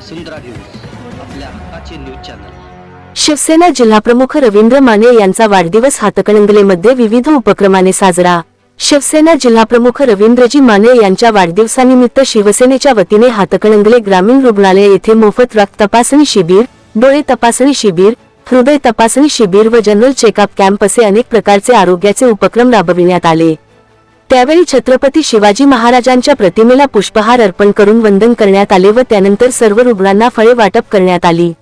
वसुंधरा news आपल्या हक्काचे news channel. Shiv Sena जिल्हाप्रमुख रवींद्र माने यांचा वाढदिवस हातकणंगलेमध्ये विविध उपक्रमाने साजरा. शिवसेना जिल्हाप्रमुख रवींद्रजी माने यांच्या वाढदिवसानिमित्त शिवसेनेच्या वतीने हातकणंगले ग्रामीण रुग्णालय येथे मोफत रक्त तपासणी शिबिर डोळे तपासणी शिबिर हृदय तपासणी शिबिर व जनरल चेकअप कॅम्प असे अनेक प्रकारचे आरोग्याचे उपक्रम राबविण्यात आले. त्यावेळी छत्रपती शिवाजी महाराजांच्या प्रतिमेला पुष्पहार अर्पण करून वंदन करण्यात आले व त्यानंतर सर्व रुग्णांना फळे वाटप करण्यात आली.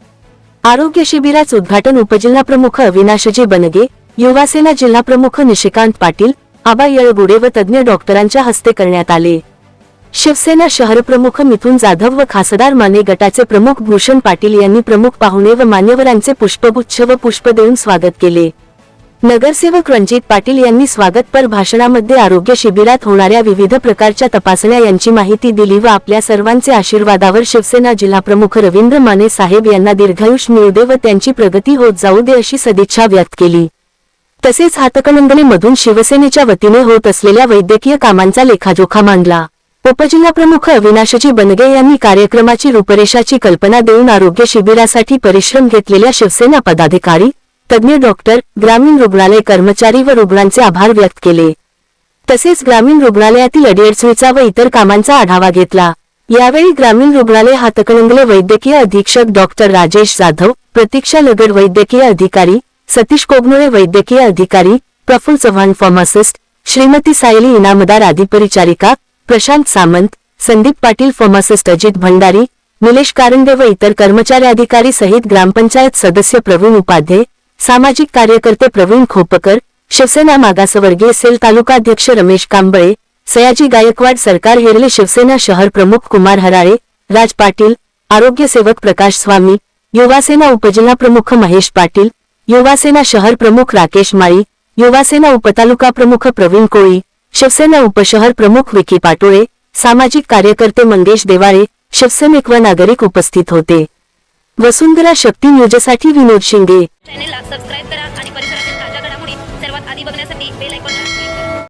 आरोग्य शिबिराचे उद्घाटन उपजिल्हाप्रमुख अविनाशजी बनगे युवासेना जिल्हाप्रमुख निशिकांत पाटील आबा येळगुडे व तज्ज्ञ डॉक्टरांच्या हस्ते करण्यात आले. शिवसेना शहरप्रमुख मिथुन जाधव व खासदार माने गटाचे प्रमुख भूषण पाटील यांनी प्रमुख पाहुणे व मान्यवरांचे पुष्पगुच्छ व पुष्प देऊन स्वागत केले. नगरसेवक रणजित पाटील यांनी स्वागतपर भाषणामध्ये आरोग्य शिबिरात होणाऱ्या विविध प्रकारच्या तपासण्या यांची माहिती दिली व आपल्या सर्वांचे आशीर्वादावर शिवसेना जिल्हाप्रमुख रवींद्र माने साहेब यांना दीर्घायुष मिळू दे व त्यांची प्रगती होत जाऊ दे अशी सदिच्छा व्यक्त केली. तसेच हातकणंगलेमधून शिवसेनेच्या वतीने होत असलेल्या वैद्यकीय कामांचा लेखाजोखा मांडला. उपजिल्हाप्रमुख अविनाशजी बनगे यांनी कार्यक्रमाची रूपरेषाची कल्पना देऊन आरोग्य शिबिरासाठी परिश्रम घेतलेल्या शिवसेना पदाधिकारी तज्ज्ञ डॉक्टर ग्रामीण रुग्णालय कर्मचारी व रुग्णांचे आभार व्यक्त केले. तसेच ग्रामीण रुग्णालयातील अडीअडचणीचा व इतर कामांचा आढावा घेतला. यावेळी ग्रामीण रुग्णालय हातकणंगले वैद्यकीय अधीक्षक डॉक्टर राजेश जाधव प्रतीक्षा लगड वैद्यकीय अधिकारी सतीश कोगनुळे वैद्यकीय अधिकारी प्रफुल्ल चव्हाण फार्मासिस्ट श्रीमती सायली इनामदार आदी परिचारिका प्रशांत सामंत संदीप पाटील फार्मासिस्ट अजित भंडारी निलेश कारंडे व इतर कर्मचारी अधिकारी सहित ग्रामपंचायत सदस्य प्रवीण उपाध्ये सामाजिक कार्यकर्ते प्रवीण खोपकर शिवसेना मागासवर्गीय सेल तालुकाध्यक्ष रमेश कांबळे सयाजी गायकवाड सरकार हेरले शिवसेना शहर प्रमुख कुमार हराळे राज पाटील आरोग्य सेवक प्रकाश स्वामी युवासेना उपजिल्हा प्रमुख महेश पाटील युवासेना शहर प्रमुख राकेश माळी युवासेना उपतालुका प्रमुख प्रवीण कोळी शिवसेना उपशहर प्रमुख विकी पाटोळे सामाजिक कार्यकर्ते मंगेश देवाळे शिवसैनिक व नागरिक उपस्थित होते. वसुंधरा शक्ती न्यूजसाठी विनोद शिंगे.